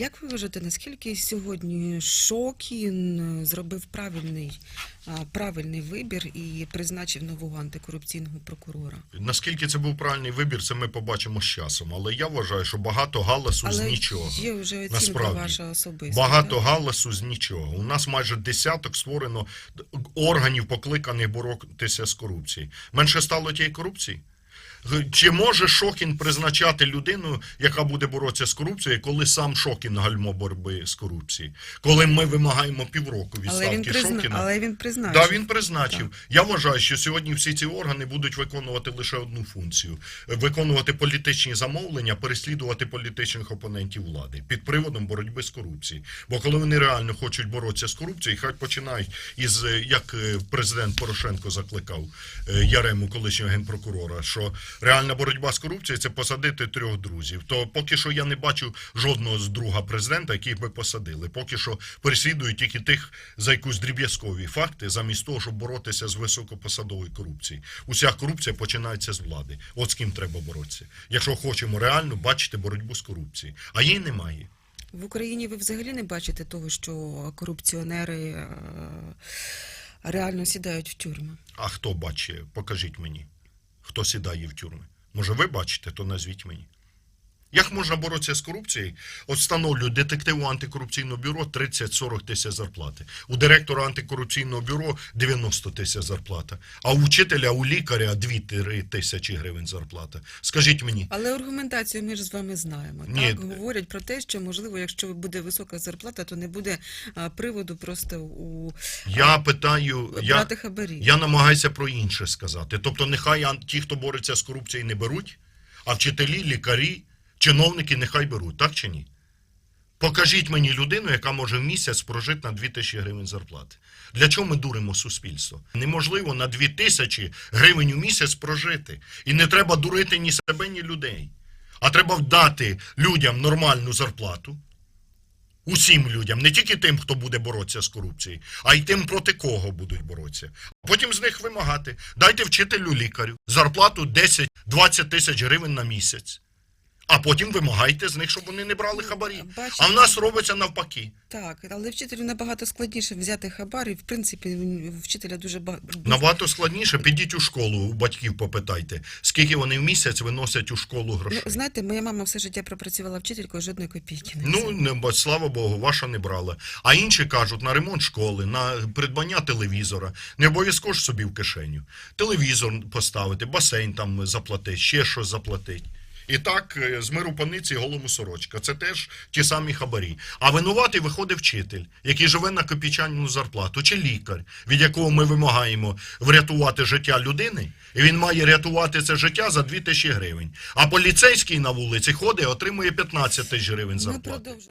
Як ви вважаєте, наскільки сьогодні Шокін зробив правильний, правильний вибір і призначив нового антикорупційного прокурора? Наскільки це був правильний вибір, це ми побачимо з часом. Але я вважаю, що багато галасу з нічого. є вже оцінка Насправді. ваша особиста. Багато так? галасу з нічого. У нас майже десяток створено органів, покликаних боротися з корупцією. Менше стало тієї корупції? Чи може Шокін призначати людину, яка буде боротися з корупцією, коли сам Шокін гальмо боротьби з корупцією? Коли ми вимагаємо півроку Але він, відставки призна... Шокіна? Але він призначив. Так, він призначив. Я вважаю, що сьогодні всі ці органи будуть виконувати лише одну функцію: виконувати політичні замовлення, переслідувати політичних опонентів влади під приводом боротьби з корупцією. Бо коли вони реально хочуть боротися з корупцією, хай починають із е, як е, президент Порошенко закликав е, Ярему, колишнього генпрокурора, що реальна боротьба з корупцією це посадити трьох друзів. То поки що я не бачу жодного з друга президента, яких би посадили. Поки що переслідують тільки тих за якусь дріб'язкові факти, замість того, щоб боротися з високопосадовою корупцією. Уся корупція починається з влади. От з ким треба боротися. Якщо хочемо реально бачити боротьбу з корупцією, а її немає. В Україні ви взагалі не бачите того, що корупціонери е, реально сідають в тюрми? А хто бачить? Покажіть мені, хто сідає в тюрми. Може, ви бачите, то назвіть мені. Як можна боротися з корупцією? От встановлюють детективу антикорупційного бюро 30-40 тисяч зарплати. У директора антикорупційного бюро 90 тисяч зарплата. А у вчителя, у лікаря 2-3 тисячі гривень зарплата. Скажіть мені, Але аргументацію ми ж з вами знаємо. Ні. Так говорять про те, що можливо, якщо буде висока зарплата, то не буде а, приводу просто у я питаю, я, хабарі. я намагаюся про інше сказати. Тобто, нехай ті, хто бореться з корупцією, не беруть, а вчителі, лікарі, чиновники нехай беруть, так чи ні? Покажіть мені людину, яка може в місяць прожити на 2 тисячі гривень зарплати. Для чого ми дуримо суспільство? Неможливо на 2 тисячі гривень у місяць прожити. І не треба дурити ні себе, ні людей. А треба дати людям нормальну зарплату. Усім людям, не тільки тим, хто буде боротися з корупцією, а й тим, проти кого будуть боротися. Потім з них вимагати. Дайте вчителю лікарю зарплату 10-20 тисяч гривень на місяць. А потім вимагайте з них, щоб вони не брали хабарі. Бачите. А в нас робиться навпаки. Так, але вчителю набагато складніше взяти хабар, і в принципі вчителя дуже багато. Набагато складніше. Підіть у школу, у батьків попитайте, скільки вони в місяць виносять у школу грошей. Ну, знаєте, моя мама все життя пропрацювала вчителькою, жодної копійки не Ну, не, бо, слава Богу, ваша не брала. А інші кажуть, на ремонт школи, на придбання телевізора. Не обов'язково ж собі в кишеню. Телевізор поставити, басейн там заплатити, ще щось заплатити. І так, е, з миру паниці голому сорочка. Це теж ті самі хабарі. А винуватий виходить вчитель, який живе на копійчану зарплату, чи лікар, від якого ми вимагаємо врятувати життя людини, і він має рятувати це життя за 2 тисячі гривень. А поліцейський на вулиці ходить, отримує 15 тисяч гривень зарплати.